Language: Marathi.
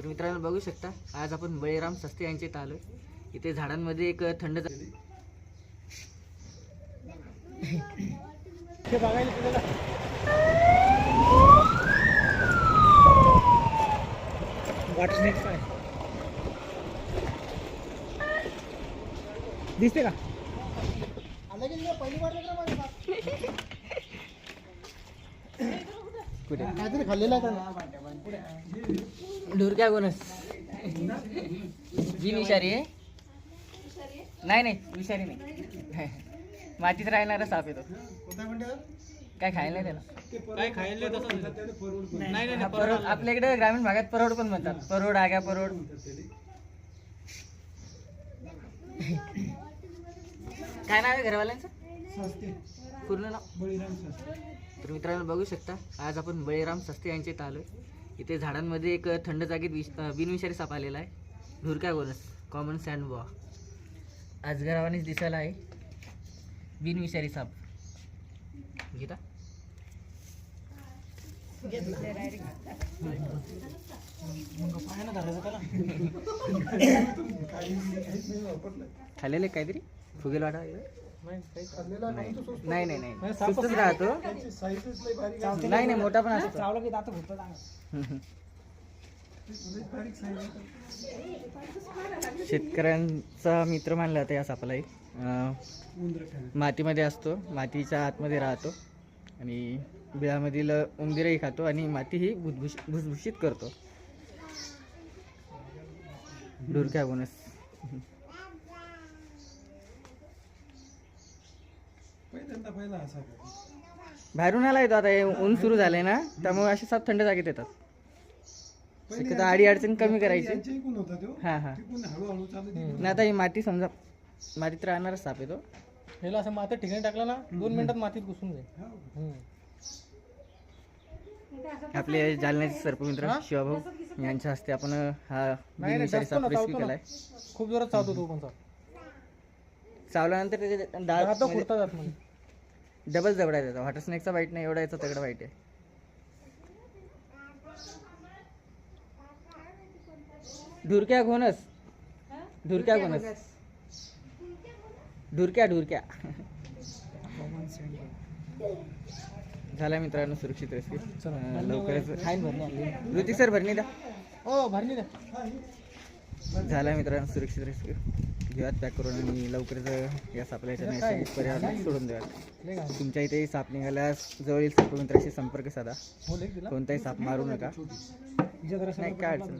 तर मित्रांनो बघू शकता आज आपण बळीराम सस्ते यांचे इथं आलोय. इथे झाडांमध्ये एक थंड दिसते का? कुठे? काहीतरी खाल्लेला आहे ढुरक्या कोणच जी विषारी आहे. नाही नाही विषारी नाही. मातीत राहणारा साप येतो काय खायला नाही त्याला काय खायला तसं नाही हा परोड. आपल्या इकडे ग्रामीण भागात परोड पण म्हणतात. परोड आग्या परोड. काय नाव आहे घरवाल्यांचं? पूर्ण नाव? तर मित्रांनो बघू शकता. आज आपण बळीराम सस्ते यांच्या इथं आलोय. इथे झाडांमध्ये एक थंड जागेत विष बिनविषारी साप आलेला आहे. धुरक्या गोरस कॉमन सँड बॉ आजगरावानेच दिसायला आहे. बिनविषारी साप. घेता खाल्लेले काहीतरी? फुगेल वाटा नाही नाही. नाही. सुस्तच राहतो. नाही नाही मोठा पण असतो. चावलं की दात फुटतं हम्म. शेतकऱ्यांचा मित्र मानला जातं या सापाला एक. अं, मातीमध्ये असतो. मातीच्या आतमध्ये राहतो. आणि बिळामधील उंदीरही खातो आणि माती ही भुसभुश भुसभुशीत करतो. डुरक्या बोनस. बाहेरून आला येतो आता हे ऊन सुरू झालंय ना त्यामुळे असे साप थंड जागेत येतात. शक्यतो आडी अडचण कमी करायची. हा हा. नाही आता ही माती समजा मातीत राहणारा साप येतो ह्याला असं माती ठिकाणी टाकलं ना दोन मिनिटात मातीत घुसून जाईल. हम्म. आपले जालन्याचे सर्पमित्र शिवाभाऊ यांच्या हस्ते आपण हा नाही बिनविषारी जास्त साप ना, रेस्क्यू चावतो ना. केलाय. खूप जोरात चावतो तो पण साप. चावल्यानंतर त्याचे दात दात फुटतात जात म्हणजे डबल जबडा आहे त्याचा. वॉटर स्नेकचा वाईट नाही एवढा याचा तगडा वाईट आहे. ढुरक्या घोणस ढुरक्या घोणस ढुरक्या ढुरक्या झाला मित्रांनो सुरक्षित रेस्क्यू. चला, लवकरच. खाईन भरणी ऋतिक सर भरणी द्या. हो भरणी द्या. झाला मित्रांनो सुरक्षित रेस्क्यू. घेऊयात पॅक करून आणि लवकरच या सापल्याच्या नैसर्गिक पर्यावरणात सोडून घाण. तुमच्या इथे साप निघाल्यास जवळील सर्पमित्राशी संपर्क साधा. कोणताही साप मारू नका. नाही, काय अडचण